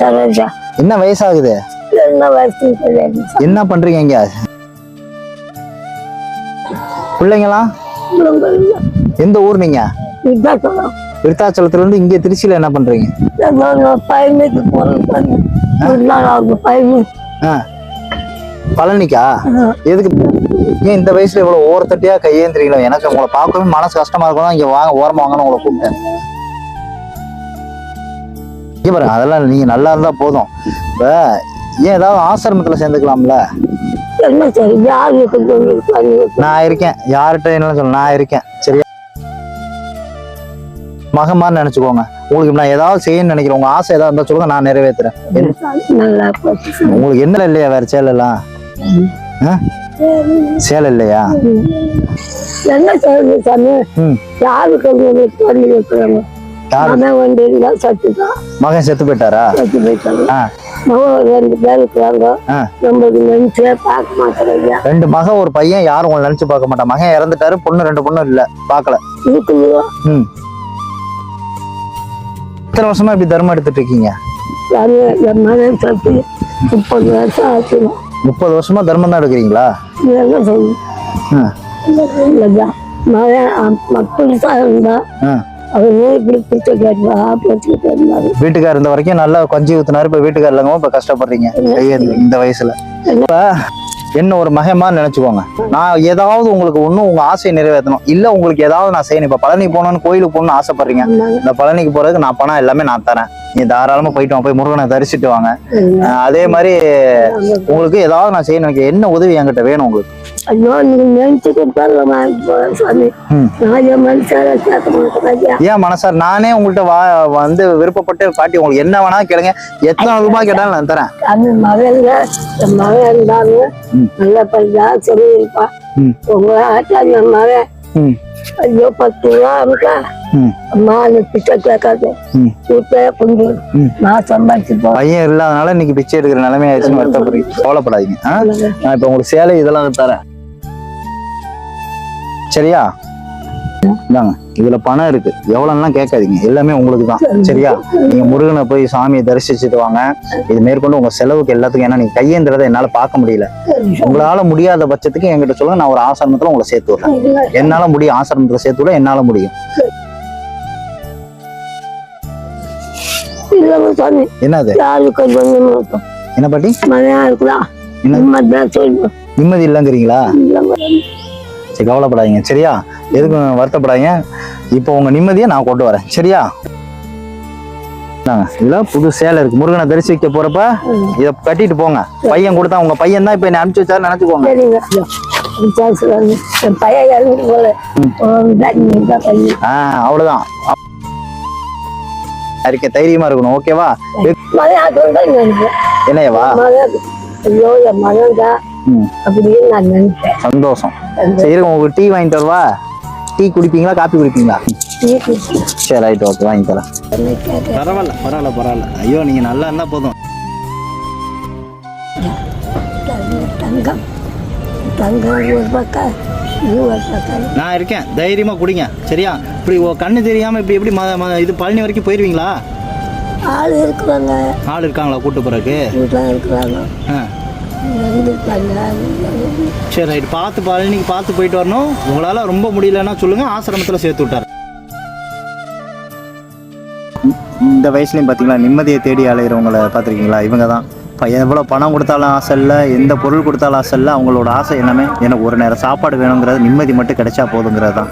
சரோஜா என்ன வயசாகுது? என்ன வயசு தெரியாது என்ன பண்றீங்க இங்க? பிள்ளைங்களாம் எந்த ஊர் நீங்க? விருத்தாச்சலத்துல இருந்து இங்க திருச்சியில என்ன பண்றீங்க? பழனிக்கா? எதுக்கு? ஏன் இந்த வயசுல இவ்வளவு ஓரத்தட்டியா கையேந்திரீங்களா எனக்கு உங்களை பார்க்கவே மனசு கஷ்டமா இருக்கும் இங்க வாங்க ஓரமா வாங்கன்னு உங்களை கூப்பிட்டேன். பாருங்க அதெல்லாம் நீங்க நல்லா இருந்தா போதும். இப்ப ஏன் ஏதாவது ஆசிரமத்துல சேர்ந்துக்கலாம்ல? நான் இருக்கேன். யார்கிட்ட என்ன சொல்ல நான் இருக்கேன். சரியா? மகமான்னு நினைச்சுக்கோங்க. உங்களுக்கு நான் ஏதாவது செய்யணும்னு நினைக்கிறேன். உங்க ஆசை ஏதாவது இருந்தா சொல்லுங்க நான் போச்சு. உங்களுக்கு என்ன இல்லையா வேற சேலை எல்லாம்? சேலை இல்லையா? என்ன யாருக்கு அவன் வண்டி இருந்தா சத்துதான் மகன் செத்து போயிட்டாரா சத்து போயிட்டாங்க மகன் ரெண்டு பேர் இருக்கிறாங்க. ஆ. நம்மளுக்கு நினைச்சே பார்க்க மாட்டேங்க ரெண்டு மகன் ஒரு பையன் யாரும் உங்களை நினைச்சு பார்க்க மாட்டான். மகன் இறந்துட்டாரு பொண்ணு ரெண்டு பொண்ணு இல்ல. பார்க்கல. இருக்குங்களா ம். இத்தனை வருஷமா இப்படி தர்மம் எடுத்துட்டு இருக்கீங்க? சாமி என் மகன் சத்து முப்பது வருஷம் ஆச்சு முப்பது வருஷமா தர்மம் தான் எடுக்கிறீங்களா? என்ன சொல்லு ஆ. இல்லையா மகன் மக்கள் தான் இருந்தா அவர் இப்படி பிடிச்ச கேட்டா வீட்டுக்கார் இருந்த வரைக்கும் நல்லா கொஞ்சி ஊத்துனாரு. இப்ப வீட்டுக்கார் இல்லைங்க இப்ப கஷ்டப்படுறீங்க. இந்த வயசுல. இப்ப என்ன ஒரு மகமா நினைச்சுக்கோங்க. நான் ஏதாவது உங்களுக்கு ஒண்ணும் உங்க ஆசையை நிறைவேற்றணும். இல்ல உங்களுக்கு ஏதாவது நான் செய்யணும். இப்ப பழனி போகணும்னு கோயிலுக்கு போகணும்னு ஆசைப்படுறீங்க. இந்த பழனிக்கு போறதுக்கு நான் பணம் எல்லாமே நான் தரேன். நீ தாராளமா போயிட்டு வாங்க. போய் முருகனை தரிசிட்டு வாங்க. அதே மாதிரி உங்களுக்கு ஏதாவது நான் செய்யணும். என்ன உதவி என்கிட்ட வேணும் உங்களுக்கு? என் மனுஷால சேர்க்க மாட்டேன் ஐயா ஏன் மனசார் நானே உங்கள்கிட்ட வா வந்து விருப்பப்பட்டு காட்டி உங்களுக்கு என்ன வேணா கேளுங்க எத்தனை ரூபாய் கேட்டாலும் நான் தரேன் அந்த மகன்ல என் மகன் இருந்தாலும். நல்ல பையா சொல்லி இருப்பான் ம் உங்க ஆட்டா என் மகன் ஐயோ பத்து ரூபா இருக்கா அம்மா அந்த பிச்சை கேட்காது கொஞ்சம் ம். நான் சம்பாதிச்சு பையன் இல்லாதனால இன்னைக்கு பிச்சை எடுக்கிற நிலைமை ஆயிடுச்சுன்னு வருத்தப்படுறீங்க கவலைப்படாதீங்க? நான் இப்ப உங்களுக்கு சேலை இதெல்லாம் தரேன் சரியா? இந்தாங்க இதுல பணம் இருக்கு. எவ்வளவுலாம் கேட்காதீங்க. எல்லாமே உங்களுக்கு தான் சரியா? நீங்க முருகனை போய் சாமியை தரிசிச்சுட்டு வாங்க. இது மேற்கொண்டு உங்க செலவுக்கு எல்லாத்துக்கும் ஏன்னா நீங்க கையேந்திரதை என்னால பார்க்க முடியல. உங்களால முடியாத பட்சத்துக்கு என்கிட்ட சொல்லுங்க நான் ஒரு ஆசிரமத்துல உங்களை சேர்த்து விடுறேன். என்னால முடியும் ஆசிரமத்துல சேர்த்து விட என்னால முடியும். என்னது? என்ன பாட்டி? நிம்மதி இல்லைங்கிறீங்களா? சரி கவலைப்படாதீங்க. சரியா? எதுக்கும் வருத்தப்படாதீங்க? இப்போ உங்க நிம்மதியை நான் கொண்டு வரேன். சரியா? இதுல புது சேலை இருக்கு. முருகனை தரிசிக்க போறப்ப இத கட்டிட்டு போங்க. பையன் கொடுத்தா உங்க பையன் தான் இப்ப என்ன அனுப்பிச்சு வச்சாரு நினைச்சுக்கோங்க. அவ்வளவுதான். இருக்க தைரியமா இருக்கணும். ஓகேவா? என்னையவா? ஐயோ என் மகன் தான் அப்படின்னு நான் நினைப்பேன் சந்தோஷம். சரி உங்களுக்கு டீ வாங்கிட்டு வரவா? டீ குடிப்பீங்களா காப்பி குடிப்பீங்களா? சரி ரைட் ஓகே வாங்கி தரேன் பரவாயில்ல பரவாயில்ல பரவாயில்ல. ஐயோ நீங்க நல்லா இருந்தா போதும். தங்கம். தங்கம் ஒரு பக்கம் நான் இருக்கேன் தைரியமா குடிங்க சரியா? இப்படி கண்ணு தெரியாம இப்படி எப்படி இது பழனி வரைக்கும் போயிருவீங்களா? ஆள் இருக்கிறாங்க ஆள் இருக்காங்களா கூட்டு இருக்கிறாங்க. ஆ. சரி ரைட் பார்த்து பழனிக்கு பார்த்து போயிட்டு வரணும். உங்களால் ரொம்ப முடியலன்னா சொல்லுங்கள் ஆசிரமத்தில் சேர்த்து விட்டாரு. இந்த வயசுலையும் பார்த்தீங்களா நிம்மதியை தேடி அலையிறவங்களை பார்த்துருக்கீங்களா? இவங்க தான் எவ்வளோ பணம் கொடுத்தாலும் ஆசை இல்லை எந்த பொருள் கொடுத்தாலும் ஆசை இல்லை. அவங்களோட ஆசை எல்லாமே எனக்கு ஒரு நேரம் சாப்பாடு வேணுங்கிறது நிம்மதி மட்டும் கிடைச்சா போதுங்கிறது தான்